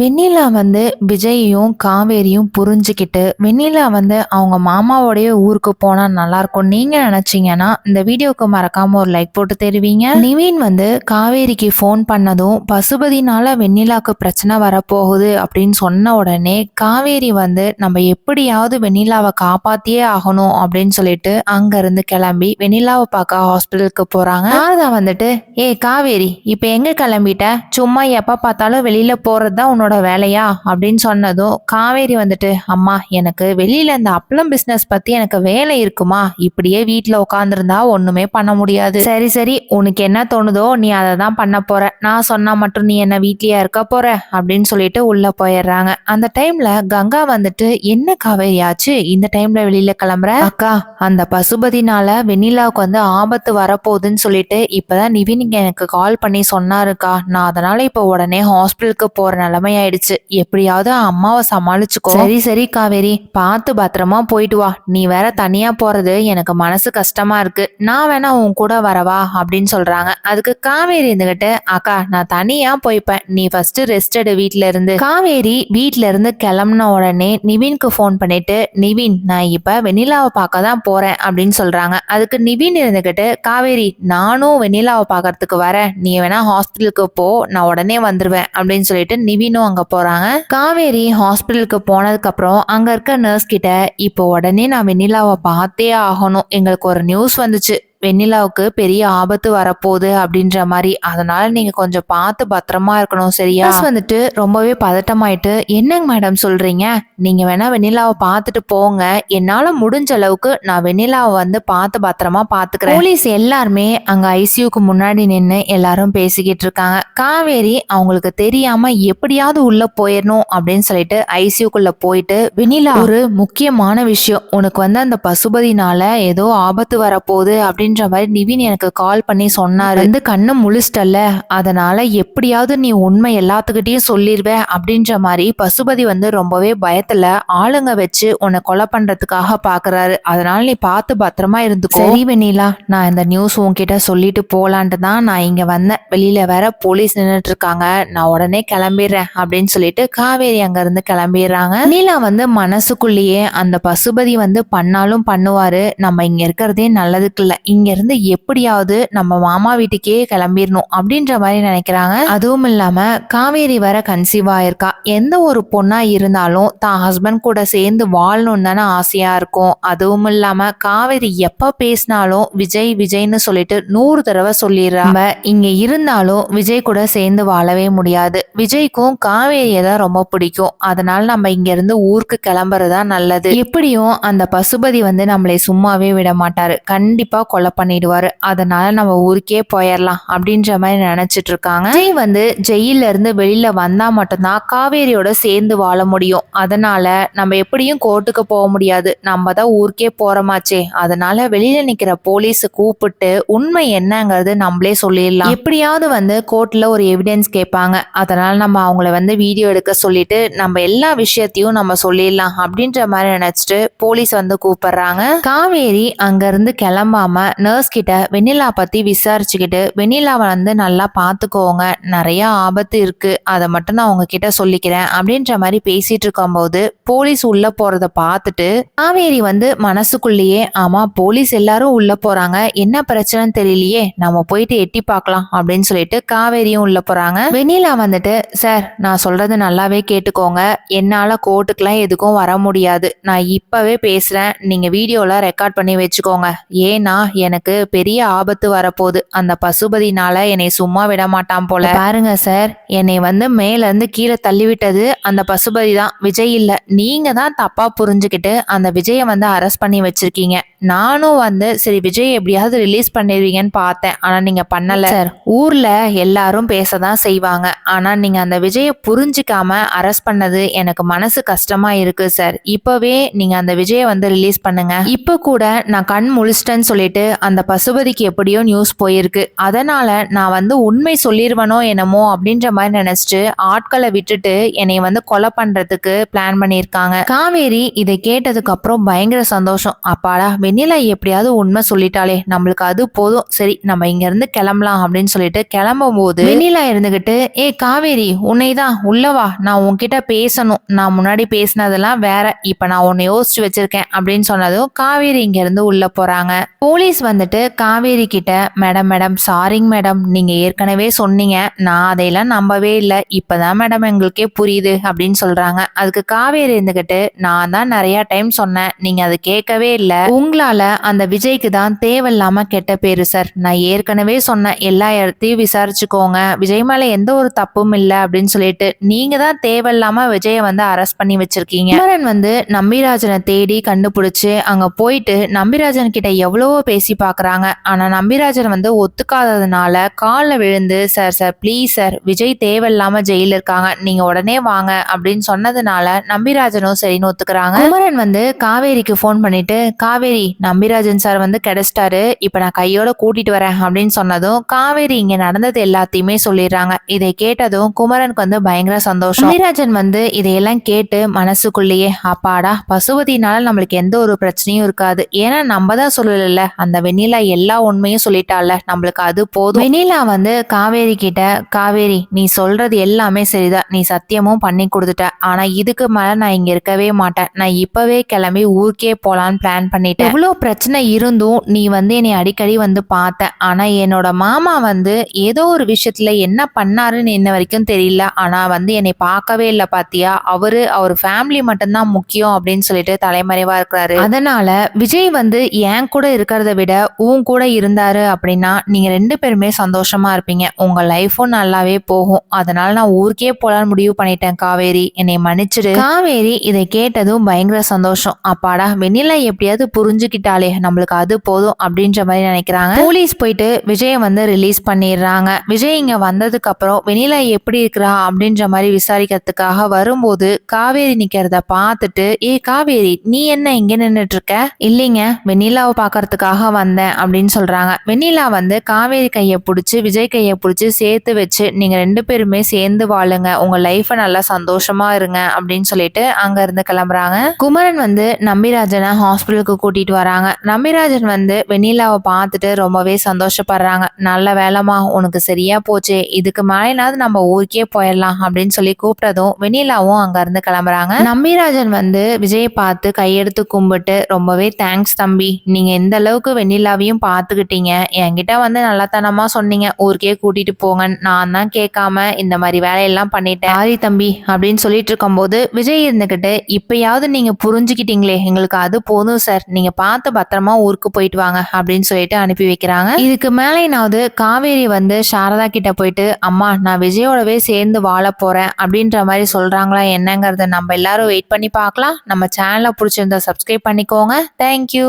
வெண்ணிலா வந்து விஜயையும் காவேரியும் புரிஞ்சுக்கிட்டு வெண்ணிலா வந்து அவங்க மாமாவோடைய ஊருக்கு போனா நல்லா இருக்கும் நீங்க நினைச்சீங்கன்னா இந்த வீடியோக்கு மறக்காம ஒரு லைக் போட்டு தெரிவிங்க. நிவீன் வந்து காவேரிக்கு ஃபோன் பண்ணதும் பசுபதினால வெண்ணிலாக்கு பிரச்சனை வரப்போகுது அப்படின்னு சொன்ன உடனே காவேரி வந்து நம்ம எப்படியாவது வெண்ணிலாவை காப்பாத்தியே ஆகணும் அப்படின்னு சொல்லிட்டு அங்க இருந்து கிளம்பி வெண்ணிலாவை பார்க்க ஹாஸ்பிட்டலுக்கு போறாங்க. நாரதா வந்துட்டு ஏ காவேரி இப்ப எங்க கிளம்பிட்ட? சும்மா எப்ப பார்த்தாலும் வெளியில போகிறது தான் உன்னோட வேலையா? அப்படின்னு சொன்னதும் காவேரி வந்துட்டு அம்மா எனக்கு வெளியில இந்த அப்பளம் பிசினஸ் பத்தி எனக்கு வேலை இருக்குமா? இப்படியே வீட்டுல உட்காந்துருந்தா ஒண்ணுமே பண்ண முடியாது. சரி சரி உனக்கு என்ன தோணுதோ நீ அதை தான் பண்ண போற. நான் சொன்னா மட்டும் நீ என்ன வீட்லயா இருக்க போற? அப்படின்னு சொல்லிட்டு உள்ள போயிடுறாங்க. அந்த டைம்ல கங்கா வந்துட்டு என்ன காவேரி ஆச்சு? இந்த டைம்ல வெளியில கிளம்புற? அக்கா அந்த பசுபதினால வெண்ணிலாவுக்கு வந்து ஆபத்து வரப்போகுதுன்னு சொல்லிட்டு இப்பதான் நிவின் எனக்கு கால் பண்ணி சொன்னாருக்கா. நான் அதனால இப்ப உடனே ஹாஸ்பிட்டலுக்கு போற நிலைமை ஆயிடுச்சு எப்படியாவது அம்மாவை சமாளிச்சுக்கோ. சரி சரி காவேரி. பார்த்து பத்திரமா போயிட்டு வா. நீ வேற தனியா போறது எனக்கு மனசு கஷ்டமா இருக்கு. நான் வேணா உன் கூட வரவா அப்படின்னு சொல்றாங்க. அதுக்கு காவேரி இருந்துகிட்டு அக்கா நான் தனியா போய்ப்பேன். நீ ஃபர்ஸ்ட் ரெஸ்ட் எடு வீட்ல இருந்து. காவேரி வீட்ல இருந்து கிளம்புன உடனே நிவின்க்கு ஃபோன் பண்ணிட்டு நிவின் நான் இப்ப வெண்ணிலாவை பார்க்க தான் போறேன் அப்படின்னு சொல்றாங்க. அதுக்கு நிவின் இருந்துகிட்டு காவேரி நானும் வெண்ணிலாவை பார்க்கறதுக்கு வரேன். நீ வேணா ஹாஸ்பிட்டலுக்கு போ. நான் உடனே வந்துருவேன் அப்படின்னு சொல்லிட்டு நிவினும் அங்க போறாங்க. காவேரி ஹாஸ்பிட்டலுக்கு போனதுக்கு அப்புறம் அங்க இருக்க நர்ஸ் கிட்ட இப்போ உடனே நான் வெண்ணிலாவை பார்த்தே ஆகணும். எங்களுக்கு ஒரு நியூஸ் வந்துச்சு. வெண்ணிலாவுக்கு பெரிய ஆபத்து வரப்போகுது அப்படின்ற மாதிரி. அதனால நீங்க கொஞ்சம் பார்த்து பத்திரமா இருக்கணும் சரியா? வந்துட்டு ரொம்பவே பதட்டமாயிட்டு என்னங்க மேடம் சொல்றீங்க? நீங்க வேணா வெண்ணிலாவை பார்த்துட்டு போங்க. என்னால முடிஞ்ச அளவுக்கு நான் வெண்ணிலாவை வந்து பார்த்து பத்திரமா பாத்துக்கிறேன் போலீஸ் எல்லாருமே அங்க ஐசியூக்கு முன்னாடி நின்று எல்லாரும் பேசிக்கிட்டு இருக்காங்க. காவேரி அவங்களுக்கு தெரியாம எப்படியாவது உள்ள போயிடணும் அப்படின்னு சொல்லிட்டு ஐசியூக்குள்ள போயிட்டு வெண்ணிலா ஒரு முக்கியமான விஷயம். உனக்கு வந்து அந்த பசுபதினால ஏதோ ஆபத்து வரப்போகுது அப்படின்ற மாதிரி நிவின் எனக்கு கால் பண்ணி சொன்னாரு. வந்து கண்ணை முழிச்சிட்டல்ல. அதனால எப்படியாவது நீ உண்மை எல்லாத்துக்கிட்டையும் சொல்லிடுவ அப்படின்ற மாதிரி பசுபதி வந்து ரொம்பவே பயத்துல ஆளுங்க வச்சு உன்னை கொலை பண்றதுக்காக பாக்குறாரு. அதனால நீ பார்த்து பத்திரமா இருந்துக்கோ. சரி வெண்ணிலா. நான் இந்த நியூஸ் உன்கிட்ட சொல்லிட்டு போலான்ட்டு தான் நான் இங்க வந்தேன். வெளியில வேற போலீஸ் நின்னுட்டு இருக்காங்க. நான் உடனே கிளம்பிடுறேன் அப்படின்னு சொல்லிட்டு காவேரி அங்க இருந்து கிளம்பிடுறாங்க. நீலா வந்து மனசுக்குள்ளேயே அந்த பசுபதி வந்து பண்ணாலும் பண்ணுவாரு. நம்ம இங்க இருக்கிறதே நல்லதுக்கு இல்ல. இங்கேருந்து எப்படியாவது நம்ம மாமா வீட்டுக்கே கிளம்பிடணும் அப்படின்ற மாதிரி நினைக்கிறாங்க. அதுவும் இல்லாம காவேரி வர கன்சீவ் ஆயிருக்கா. எந்த ஒரு பொண்ணா இருந்தாலும் தான் ஹஸ்பண்ட் கூட சேர்ந்து வாழணும்னு தானே ஆசையா இருக்கும். அதுவும் இல்லாம காவேரி எப்ப பேசினாலும் விஜய் விஜய்னு சொல்லிட்டு நூறு தடவை சொல்லிடுறாங்க இங்கே இங்க இருந்தாலும் விஜய் கூட சேர்ந்து வாழவே முடியாது. விஜய்க்கும் காவேரியை தான் ரொம்ப பிடிக்கும். அதனால நம்ம இங்க இருந்து ஊருக்கு கிளம்புறதா நல்லது. எப்படியும் அந்த பசுபதி வந்து நம்மளை சும்மாவே விட மாட்டாரு. கண்டிப்பா கொலை பண்ணிடுவாரு. அதனால நம்ம ஊருக்கே போயிடலாம் அப்படின்ற மாதிரி நினைச்சிட்டு இருக்காங்க. விஜய் வந்து ஜெயில இருந்து வெளியில வந்தா மட்டும்தான் காவேரியோட சேர்ந்து வாழ முடியும். அதனால நம்ம எப்படியும் கோர்ட்டுக்கு போக முடியாது. நம்ம தான் ஊருக்கே போறோமாச்சே. அதனால வெளியில நிக்கிற போலீஸ் கூப்பிட்டு உண்மை என்னங்கிறது நம்மளே சொல்லிடலாம். எப்படியாவது வந்து கோர்ட்ல ஒரு எவிடன்ஸ் கேட்பாங்க. அதனால நம்ம அவங்கள வந்து வீடியோ எடுக்க சொல்லிட்டு நம்ம எல்லா விஷயத்தையும் நம்ம சொல்லிடலாம் அப்படின்ற மாதிரி நினைச்சிட்டு போலீஸ் வந்து கூப்பிடுறாங்க. காவேரி அங்க இருந்து கிளம்பாம நர்ஸ் கிட்ட வெண்ணிலா பத்தி விசாரிச்சுக்கிட்டு வெண்ணிலாவை வந்து நல்லா பாத்துக்கோங்க. நிறைய ஆபத்து இருக்கு. அதை மட்டும் நான் உங்ககிட்ட சொல்லிக்கிறேன். அப்படின்ற மாதிரி பேசிட்டு இருக்கும்போது போலீஸ் உள்ள போறத பார்த்துட்டு காவேரி வந்து மனசுக்குள்ளேயே ஆமா போலீஸ் எல்லாரும் உள்ள போறாங்க. என்ன பிரச்சனைன்னு தெரியலையே. நம்ம போயிட்டு எட்டி பார்க்கலாம். அப்படின்னு சொல்லிட்டு காவேரியும் உள்ள போறாங்க. வெண்ணிலா வந்துட்டு சார் நான் சொல்றது நல்லாவே கேட்டுக்கோங்க. என்னால கோர்ட்டுக்கெல்லாம் எதுக்கும் வர முடியாது. நான் இப்பவே பேசுறேன். நீங்க வீடியோல ரெக்கார்ட் பண்ணி வச்சுக்கோங்க. ஏன்னா எனக்கு பெரிய ஆபத்து வரப்போகுது. அந்த பசுபதினால என்னை சும்மா விட மாட்டான் போல. பாருங்க சார். என்னை வந்து மேல இருந்து கீழே தள்ளி விட்டது அந்த பசுபதி தான். விஜய் இல்ல. நீங்க தான் தப்பா புரிஞ்சுக்கிட்டு அந்த விஜயை வந்து அரெஸ்ட் பண்ணி வச்சிருக்கீங்க. நானும் வந்து சரி விஜய் எப்படியாவது ரிலீஸ் பண்ணிடுவீங்கன்னு பார்த்தேன். ஆனா நீங்க பண்ணல. சார். ஊர்ல எல்லாரும் பேசதான் செய்வாங்க. ஆனா நீங்க அந்த விஜயை புரிஞ்சுக்காம அரெஸ்ட் பண்ணது எனக்கு மனசு கஷ்டமா இருக்கு சார். இப்பவே நீங்க அந்த விஜயை வந்து ரிலீஸ் பண்ணுங்க. இப்ப கூட நான் கண் முழிச்சிட்டேன்னு சொல்லிட்டு அந்த பசுபதிக்கு எப்படியோ நியூஸ் போயிருக்கு. அதனால நான் வந்து உண்மை சொல்லிடுவனோ என்னமோ அப்படின்ற மாதிரி நினைச்சிட்டு ஆட்களை விட்டுட்டு என்னை வந்து கொலை பண்றதுக்கு பிளான் பண்ணியிருக்காங்க. காவேரி இதை கேட்டதுக்கு அப்புறம் பயங்கர சந்தோஷம். அப்பாடா வெண்ணிலா எப்படியாவது உண்மை சொல்லிட்டாலே நம்மளுக்கு அது போதும். சரி நம்ம இங்க இருந்து கிளம்பலாம் அப்படின்னு சொல்லிட்டு கிளம்பும் போது வெண்ணிலா இருந்துகிட்டு ஏ காவேரி உன்னைதான் உள்ளவா நான் உன்கிட்ட பேசணும். நான் முன்னாடி பேசினதெல்லாம் வேற. இப்ப நான் உன்னை யோசிச்சு வச்சிருக்கேன். அப்படின்னு சொன்னதும் காவேரி இங்க இருந்து உள்ள போறாங்க. போலீஸ் வந்துட்டு காவேரி கிட்ட மேடம் மேடம் சாரிங் மேடம். நீங்க ஏற்கனவே சொன்னீங்க. நான் அதையெல்லாம் நம்பவே இல்லை. இப்பதான் மேடம் எங்களுக்கே புரியுது அப்படின்னு சொல்றாங்க. அதுக்கு காவேரி இருந்துகிட்டு நான் தான் நிறைய டைம் சொன்னேன். நீங்க அது கேட்கவே இல்லை. உங்களால அந்த விஜய்க்கு தான் தேவையில்லாம கெட்ட பேரு சார். நான் ஏற்கனவே சொன்னேன். எல்லா இடத்தையும் விசாரிச்சுக்கோங்க. விஜய் மேல எந்த ஒரு தப்பும் இல்லை அப்படின்னு சொல்லிட்டு நீங்க தான் தேவையில்லாம விஜயை வந்து அரெஸ்ட் பண்ணி வச்சிருக்கீங்க. வந்து நம்பிராஜனை தேடி கண்டுபிடிச்சு அங்க போயிட்டு நம்பிராஜன் கிட்ட எவ்வளவோ பேசி பார்க்குறாங்க. ஆனால் நம்பிராஜன் வந்து ஒத்துக்காததுனால காலில் விழுந்து sir sir please sir Vijay தேவையில்லாமல் ஜெயிலில் இருக்காங்க. நீங்கள் உடனே வாங்க. அப்படின்னு சொன்னதுனால நம்பிராஜனும் சரின்னு ஒத்துக்கிறாங்க. குமரன் வந்து காவேரிக்கு ஃபோன் பண்ணிட்டு காவேரி நம்பிராஜன் சார் வந்து கிடைச்சிட்டாரு. இப்போ நான் கையோட கூட்டிட்டு வரேன். அப்படின்னு சொன்னதும் காவேரி இங்கே நடந்தது எல்லாத்தையுமே சொல்லிடுறாங்க. இதை கேட்டதும் குமரனுக்கு வந்து பயங்கர சந்தோஷம். நம்பிராஜன் வந்து இதையெல்லாம் கேட்டு மனசுக்குள்ளேயே அப்பாடா பசுபதினால நம்மளுக்கு எந்த ஒரு பிரச்சனையும் இருக்காது. ஏன்னா நம்ம தான் சொல்லல அந்த வெண்ணிலா எல்லா உண்மையும் சொல்லிட்டால நம்மளுக்கு அது போதும். வெண்ணிலா வந்து காவேரி கிட்ட காவேரி நீ சொல்றது எல்லாமே சரிதான். நீ சத்தியமும் பண்ணி கொடுத்துட்ட. ஆனா இதுக்கு மேல நான் இங்க இருக்கவே மாட்டேன். நான் இப்பவே கிளம்பி ஊருக்கே போலான்னு பிளான் பண்ணிட்டேன். இவ்வளோ பிரச்சனை இருந்தும் நீ வந்து என்னை அடிக்கடி வந்து பார்த்த. ஆனா என்னோட மாமா வந்து ஏதோ ஒரு விஷயத்துல என்ன பண்ணாருன்னு இன்ன வரைக்கும் தெரியல. ஆனா வந்து என்னை பார்க்கவே இல்லை பாத்தியா? அவரு அவர் ஃபேமிலி மட்டும்தான் முக்கியம் அப்படின்னு சொல்லிட்டு தலைமறைவா இருக்கிறாரு. அதனால விஜய் வந்து என் கூட இருக்கிறத விட உன் கூட இருந்தாரு அப்படின்னா நீங்க ரெண்டு பேருமே சந்தோஷமா இருப்பீங்க. உங்க லைஃபும் நல்லாவே போகும். அதனால நான் ஊருக்கே போலான்னு முடிவு பண்ணிட்டேன் காவேரி. என்னை மன்னிச்சிடு. காவேரி இதை கேட்டதும் பயங்கர சந்தோஷம். அப்பாடா வெண்ணிலா எப்படியாவது புரிஞ்சுக்கிட்டாலே நம்மளுக்கு அது போதும் அப்படின்ற மாதிரி நினைக்கிறாங்க. போலீஸ் போயிட்டு விஜயை வந்து ரிலீஸ் பண்ணிடுறாங்க. விஜய் இங்க வந்ததுக்கு அப்புறம் வெண்ணிலா எப்படி இருக்கிறா அப்படின்ற மாதிரி விசாரிக்கிறதுக்காக வரும்போது காவேரி நிக்கிறத பார்த்துட்டு ஏ காவேரி நீ என்ன இங்க நின்றுட்டு இருக்க? இல்லைங்க வெண்ணிலாவை வந்தேன் அப்படின்னு சொல்கிறாங்க வெண்ணிலா வந்து காவேரி கையை பிடிச்சி விஜய் கையை பிடிச்சி சேர்த்து வச்சு நீங்கள் ரெண்டு பேருமே சேர்ந்து வாழுங்க. உங்கள் லைஃபை நல்லா சந்தோஷமாக இருங்க. அப்படின்னு சொல்லிட்டு அங்கேருந்து கிளம்புறாங்க. குமரன் வந்து நம்பிராஜனை ஹாஸ்பிட்டலுக்கு கூட்டிகிட்டு வராங்க. நம்பிராஜன் வந்து வெண்ணிலாவை பார்த்துட்டு ரொம்பவே சந்தோஷப்படுறாங்க. நல்ல வேலைமா உனக்கு சரியாக போச்சு. இதுக்கு மேலேனாவது நம்ம ஊருக்கே போயிடலாம். அப்படின்னு சொல்லி கூப்பிட்டதும் வெண்ணிலாவும் அங்கேருந்து கிளம்புறாங்க. நம்பிராஜன் வந்து விஜயை பார்த்து கையெடுத்து கும்பிட்டு ரொம்பவே தேங்க்ஸ் தம்பி. நீங்கள் எந்த அளவுக்கு வெண்ணிலாவையும் பார்த்துக்கிட்டீங்க. என்கிட்ட வந்து நல்லத்தனமா சொன்னீங்க. ஊருக்கே கூட்டிட்டு போங்க. நான் தான் கேட்காம இந்த மாதிரி வேலையெல்லாம் பண்ணிட்டேன். ஆரி தம்பி அப்படின்னு சொல்லிட்டு இருக்கும்போது விஜய் இருந்துகிட்டு இப்பயாவது நீங்க புரிஞ்சுக்கிட்டீங்களே. எங்களுக்கு அது போதும் சார். நீங்க பார்த்து பத்திரமா ஊருக்கு போயிட்டு வாங்க அப்படின்னு சொல்லிட்டு அனுப்பி வைக்கிறாங்க. இதுக்கு மேலேனாவது காவேரி வந்து சாரதா கிட்ட போயிட்டு அம்மா நான் விஜயோடவே சேர்ந்து வாழ போறேன். அப்படின்ற மாதிரி சொல்றாங்களா என்னங்கறத நம்ம எல்லாரும் வெயிட் பண்ணி பார்க்கலாம். நம்ம சேனலை பிடிச்சிருந்தா சப்ஸ்கிரைப் பண்ணிக்கோங்க. தேங்க்யூ